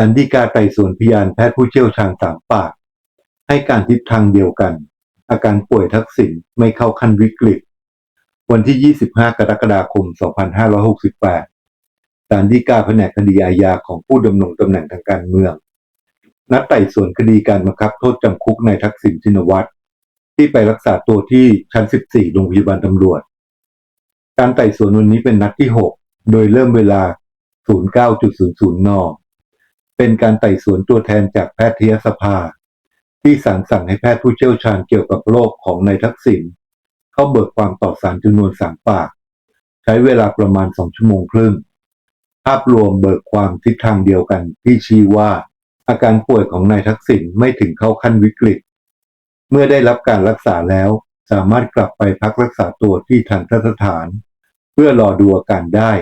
สันติกาไต่สวนพยานแพทย์ผู้เชี่ยวชาญสามปาก ให้การทิศทางเดียวกัน อาการป่วยทักษิณไม่เข้าขั้นวิกฤต วันที่ 25 กรกฎาคม 2568ศาลฎีกาแผนกคดีอาญาของผู้ดำรงตำแหน่งทางการเมือง นัดไต่สวนคดีการบังคับโทษจำคุกนายทักษิณชินวัตรที่ไปรักษาตัวที่ชั้น 14 โรงพยาบาลตำรวจ การไต่สวนวันนี้เป็นนัดที่ 6 โดยเริ่มเวลา 09.00 น เป็นการไต่สวนตัวแทนจากแพทยสภา ที่ศาลสั่งให้แพทย์ผู้เชี่ยวชาญเกี่ยวกับโรคของนายทักษิณเข้าเบิกความต่อศาลจำนวนสามปาก ใช้เวลาประมาณสองชั่วโมงครึ่ง ภาพรวมเบิกความทิศทางเดียวกันที่ชี้ว่า อาการป่วยของนายทักษิณไม่ถึงเข้าขั้นวิกฤต เมื่อได้รับการรักษาแล้ว สามารถกลับไปพักรักษาตัวที่ทันตสถาน เพื่อรอดูอาการได้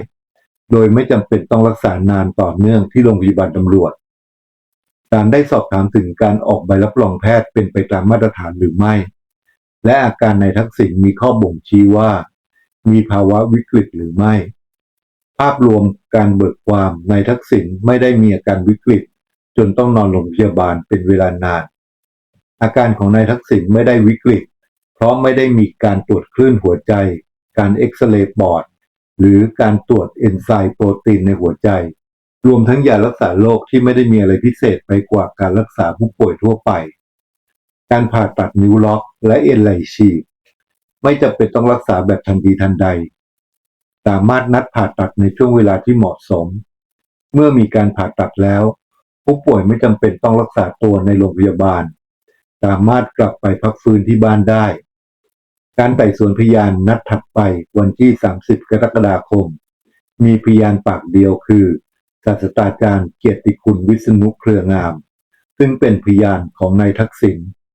โดยไม่จำเป็นต้องรักษานานต่อเนื่องที่โรงพยาบาลตำรวจศาลได้สอบถามถึงการออกใบรับรองแพทย์เป็นไปตามมาตรฐานหรือไม่ และอาการในทักษิณมีข้อบ่งชี้ว่า มีภาวะวิกฤตหรือไม่ ภาพรวมการเบิกความในทักษิณไม่ได้มีอาการวิกฤต จนต้องนอนโรงพยาบาลเป็นเวลานาน อาการของนายทักษิณไม่ได้วิกฤต เพราะไม่ได้มีการตรวจคลื่นหัวใจ การเอ็กซเรย์ปอด หรือการตรวจเอนไซม์โปรตีนในหัวใจ รวมทั้งยารักษาโรคที่ไม่ได้มีอะไรพิเศษไปกว่าการรักษาผู้ป่วยทั่วไป การผ่าตัดนิ้วล็อกและเอ็นไหล่ฉีก ไม่จำเป็นต้องรักษาแบบทันทีทันใด สามารถนัดผ่าตัดในช่วงเวลาที่เหมาะสม เมื่อมีการผ่าตัดแล้ว ผู้ป่วยไม่จำเป็นต้องรักษาตัวในโรงพยาบาล สามารถกลับไปพักฟื้นที่บ้านได้ การไต่สวนพยานนัดถัดไปวันที่ 30 กรกฎาคม มีพยานปากเดียวคือศาสตราจารย์เกียรติคุณวิษณุเครืองาม ซึ่งเป็นพยานของนายทักษิณ